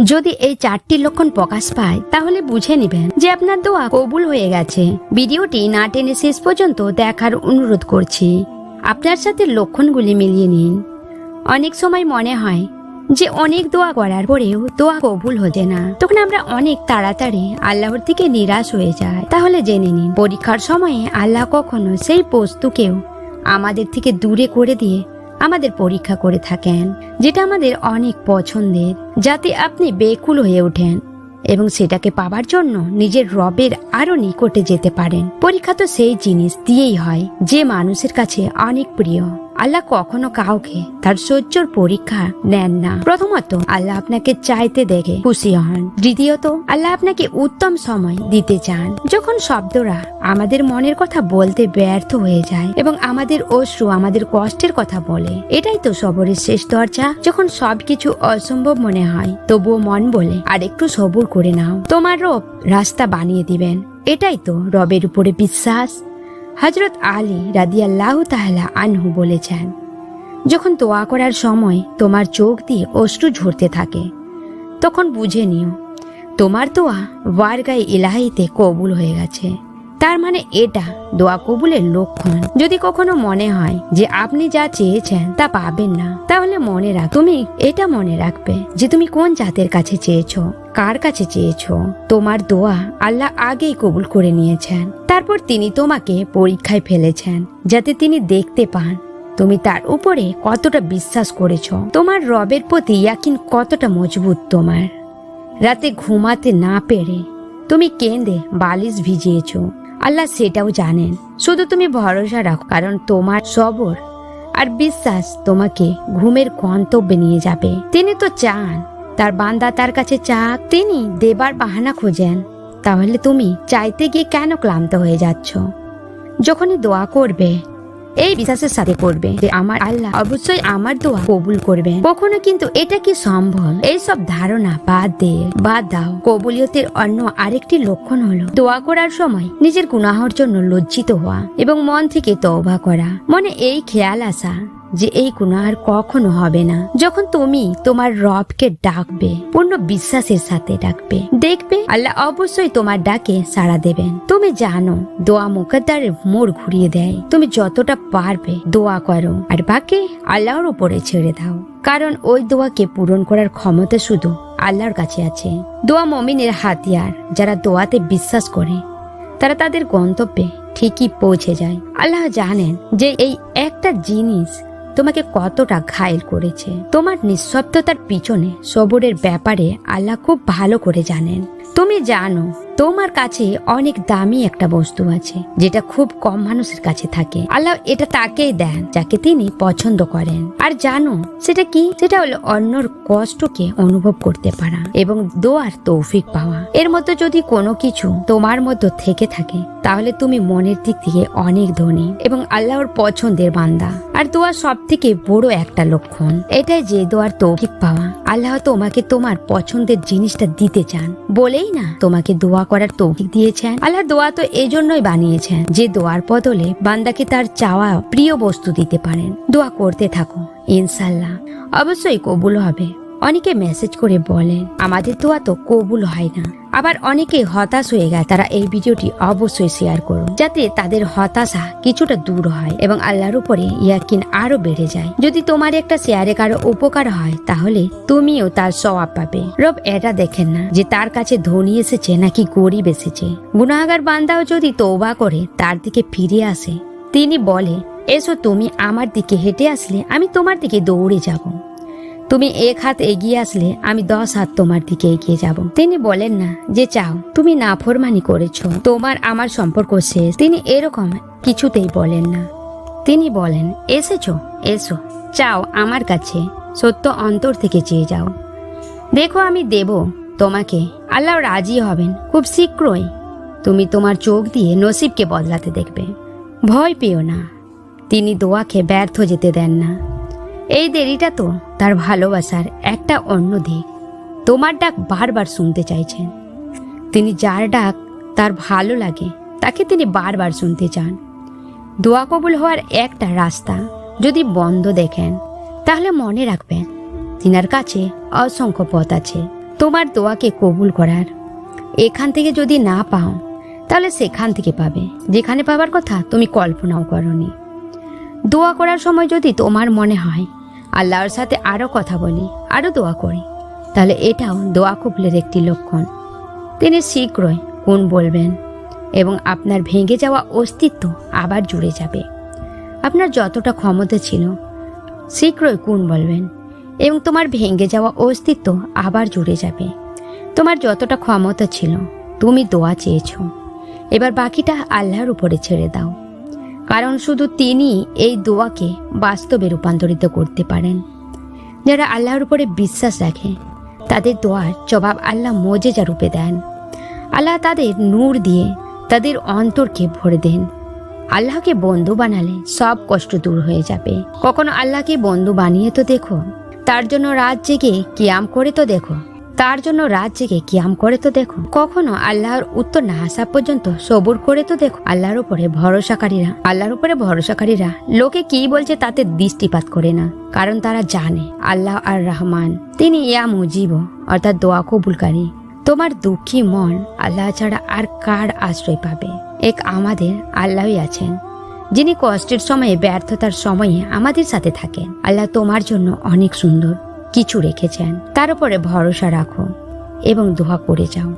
যদি এই চারটি লক্ষণ প্রকাশ পায়, তাহলে বুঝে নেবেন যে আপনার দোয়া কবুল হয়ে গেছে। ভিডিওটি না টেনে শেষ পর্যন্ত দেখার অনুরোধ করছি। আপনার সাথে লক্ষণগুলি মিলিয়ে নিন। অনেক সময় মনে হয় যে অনেক দোয়া করার পরেও দোয়া কবুল হতে না। তখন আমরা অনেক তাড়াতাড়ি আল্লাহর থেকে নিরাশ হয়ে যায় তাহলে জেনে নিন, পরীক্ষার সময়ে আল্লাহ কখনো সেই বস্তুকেও আমাদের থেকে দূরে করে দিয়ে আমাদের পরীক্ষা করে থাকেন, যেটা আমাদের অনেক পছন্দের, যাতে আপনি বেকুল হয়ে ওঠেন এবং সেটাকে পাবার জন্য নিজের রবের আরও নিকটে যেতে পারেন। পরীক্ষা তো সেই জিনিস দিয়েই হয়, যে মানুষের কাছে অনেক প্রিয়। আল্লাহ কখনো কাউকে তার সহ্যর পরীক্ষা নেন না। প্রথমত, আল্লাহ আপনাকে চাইতে দেখে খুশি হন। দ্বিতীয়ত, আল্লাহ আপনাকে উত্তম সময় দিতে চান। যখন শব্দরা আমাদের মনের কথা বলতে ব্যর্থ হয়ে যায় এবং আমাদের অশ্রু আমাদের কষ্টের কথা বলে, এটাই তো সবরের শেষ দরজা। যখন সবকিছু অসম্ভব মনে হয়, তবুও মন বলে, আর একটু সবুর করে নাও। তোমার রব রাস্তা বানিয়ে দিবেন। এটাই তো রবের উপরে বিশ্বাস। হজরত আলী রাদিয়াল্লাহ তাহলা আনহু বলেছেন, যখন তোয়া করার সময় তোমার চোখ দিয়ে অশ্রু ঝরতে থাকে, তখন বুঝে নিও, তোমার তোয়া ওয়ারগাই ইলাহিতে কবুল হয়ে গেছে। তার মানে এটা দোয়া কবুলের লক্ষণ। যদি কখনো মনে হয় যে আপনি যা চেয়েছেন তা পাবেন না, তাহলে মনে রাখ, তুমি এটা মনে রাখবে যে তুমি কোন জাতের কাছে চেয়েছো, কার কাছে চেয়েছো। তোমার দোয়া আল্লাহ আগেই কবুল করে নিয়েছেন। তারপর তিনি তোমাকে পরীক্ষায় ফেলেছেন যাতে তিনি দেখতে পান তুমি তার উপরে কতটা বিশ্বাস করেছ। তোমার রবের প্রতি ইয়াকিন কতটা মজবুত তোমার। রাতে ঘুমাতে না পেরে তুমি কেঁদে বালিশ ভিজিয়েছো। আল্লাহ সেটাও জানেন। শুধু তুমি ভরসা রাখো, কারণ তোমার সবর আর বিশ্বাস তোমাকে ঘুমের গন্তব্যে নিয়ে যাবে। তিনি তো চান, তার বান্দা তার কাছে চাক, তিনি দেবার বাহানা খোঁজেন। তাহলে তুমি চাইতে গিয়ে কেন ক্লান্ত হয়ে যাচ্ছ? যখনই দোয়া করবে এই বিশ্বাসের সাথে করবে যে আমার আল্লাহ অবশ্যই আমার দোয়া কবুল করবে। কখনো কিন্তু এটা কি সম্ভব? এই সব ধারণা বাদ দে, বাদ দাও। কবুলিয়তের অন্য আরেকটি লক্ষণ হলো দোয়া করার সময় নিজের গুনাহর জন্য লজ্জিত হওয়া এবং মন থেকে তওবা করা। মনে এই খেয়াল আসা। যে এই গুনাহ আর কখনো হবে না। যখন তুমি তোমার রবকে ডাকবে, পূর্ণ বিশ্বাসের সাথে ডাকবে। দেখবে, আল্লাহ অবশ্যই তোমার ডাকে সাড়া দেবেন। তুমি জানো, দোয়া মুকদ্দারের মোড় ঘুরিয়ে দেয়। তুমি যতটা পারবে দোয়া করো। আর বাকি আল্লাহর উপরে ছেড়ে দাও। কারণ ওই দোয়াকে পূরণ করার ক্ষমতা শুধু আল্লাহর কাছে আছে। দোয়া মমিনের হাতিয়ার, যারা দোয়াতে বিশ্বাস করে, তারা তাদের গন্তব্যে ঠিকই পৌঁছে যায়। আল্লাহ জানেন যে এই একটা জিনিস তোমাকে কতটা ঘায়েল করেছে। তোমার নিঃশব্দতার পিছনে সবরের ব্যাপারে আল্লাহ খুব ভালো করে জানেন। তুমি জানো, তোমার কাছে অনেক দামি একটা বস্তু আছে, যেটা খুব কম মানুষের কাছে থাকে। আল্লাহ এটা তাকেই দেন, যাকে তিনি পছন্দ করেন। আর জানো, সেটা কি? সেটা হলো অন্যর কষ্টকে অনুভব করতে পারা এবং দোয়ার তৌফিক পাওয়া। এর মধ্যে যদি কোনো কিছু তোমার মধ্যে থেকে থাকে, তাহলে তুমি মনের দিক থেকে অনেক ধনী এবং আল্লাহর পছন্দের বান্দা। আর দোয়া সব থেকে বড় একটা লক্ষণ, এটাই যে দোয়ার তৌফিক পাওয়া। আল্লাহ তোমাকে তোমার পছন্দের জিনিসটা দিতে চান বলেই না। তোমাকে দোয়া করার তৌফিক দিয়েছেন। আল্লাহ দোয়া তো এজন্যই বানিয়েছেন যে দোয়ার বদলে বান্দাকে তার চাওয়া প্রিয় বস্তু দিতে পারেন। দোয়া করতে থাকো ইনশাল্লাহ অবশ্যই কবুল হবে। অনেকে মেসেজ করে বলেন আমাদের তো কবুল হয় না। আবার অনেকে হতাশ হয়ে গেছে তারা এই ভিডিওটি অবশ্যই শেয়ার করুন, যাতে তাদের হতাশা কিছুটা দূর হয় এবং আল্লাহর উপরে ইয়াকিন আরও বেড়ে যায়। যদি তোমার একটা শেয়ারে কারও উপকার হয়, তাহলে তুমিও তার স্বভাব পাবে। রব এটা দেখেন না যে তার কাছে ধনী এসেছে নাকি গরিব এসেছে। গুনাগার বান্দাও যদি তৌবা করে, তার দিকে ফিরে আসে। তিনি বলে, এসো তুমি আমার দিকে হেঁটে আসলে আমি তোমার দিকে দৌড়ে যাব। তুমি এক হাত এগিয়ে আসলে আমি দশ হাত তোমার দিকে এগিয়ে যাব। তিনি বলেন না যে চাও, তুমি নাফরমানি করেছ, তোমার আমার সম্পর্ক শেষ। তিনি এরকম কিছুতেই বলেন না। তিনি বলেন, এসেছ, এসো, চাও আমার কাছে সত্য অন্তর থেকে চেয়ে যাও। দেখো আমি দেব তোমাকে, আল্লাহ রাজি হবেন, খুব শীঘ্রই তুমি তোমার চোখ দিয়ে নসিবকে বদলাতে দেখবে। ভয় পেও না। তিনি দোয়াকে ব্যর্থ যেতে দেন না। এই দেরিটা তো তার ভালোবাসার একটা অন্য দিক। তোমার ডাক বারবার শুনতে চাইছেন। তিনি যার ডাক তার ভালো লাগে, তাকে তিনি বারবার শুনতে চান। দোয়া কবুল হওয়ার একটা রাস্তা যদি বন্ধ দেখেন, তাহলে মনে রাখবেন, তিনার কাছে অসংখ্য পথ আছে। তোমার দোয়াকে কবুল করার। এখান থেকে যদি না পাও, তাহলে সেখান থেকে পাবে। যেখানে পাবার কথা তুমি কল্পনাও করনি। দোয়া করার সময় যদি তোমার মনে হয় আল্লাহর সাথে আরও কথা বলি আরও দোয়া করি। তাহলে এটাও দোয়া কবুলের একটি লক্ষণ। তিনি শীঘ্রই কোন বলবেন এবং আপনার ভেঙে যাওয়া অস্তিত্ব আবার জুড়ে যাবে। আপনার যতটা ক্ষমতা ছিল, শীঘ্রই কোন বলবেন এবং তোমার ভেঙে যাওয়া অস্তিত্ব আবার জুড়ে যাবে। তোমার যতটা ক্ষমতা ছিল, তুমি দোয়া চেয়েছ। এবার বাকিটা আল্লাহর উপরে ছেড়ে দাও। কারণ শুধু তিনি এই দোয়াকে বাস্তবে রূপান্তরিত করতে পারেন। যারা আল্লাহর উপরে বিশ্বাস রাখে, তাদের দোয়ার জবাব আল্লাহ মজেজা রূপে দেন। আল্লাহ তাদের নূর দিয়ে তাদের অন্তরকে ভরে দেন। আল্লাহকে বন্ধু বানালে সব কষ্ট দূর হয়ে যাবে। কখনো আল্লাহকে বন্ধু বানিয়ে তো দেখো, তার জন্য রাত জেগে কিয়াম করে তো দেখো। তার জন্য রাত জেগে কিয়াম করে তো দেখো। কখনো আল্লাহর উত্তর না আসা পর্যন্ত সবুর করে তো দেখো। আল্লাহর উপরে ভরসাকারীরা আল্লাহর উপরে ভরসাকারীরা লোকে কি বলছে তাতে দৃষ্টিপাত করে না, কারণ তারা জানে, আল্লাহ আর রহমান, তিনি ইয়া মুজিব, অর্থাৎ দোয়া কবুলকারী। তোমার দুঃখী মন আল্লাহ ছাড়া আর কার আশ্রয় পাবে? এক আমাদের আল্লাহই আছেন, যিনি কষ্টের সময়ে, ব্যর্থতার সময়ে আমাদের সাথে থাকেন। আল্লাহ তোমার জন্য অনেক সুন্দর। কিছু রেখে যান। তার উপরে ভরসা রাখো এবং দোয়া করে যাও।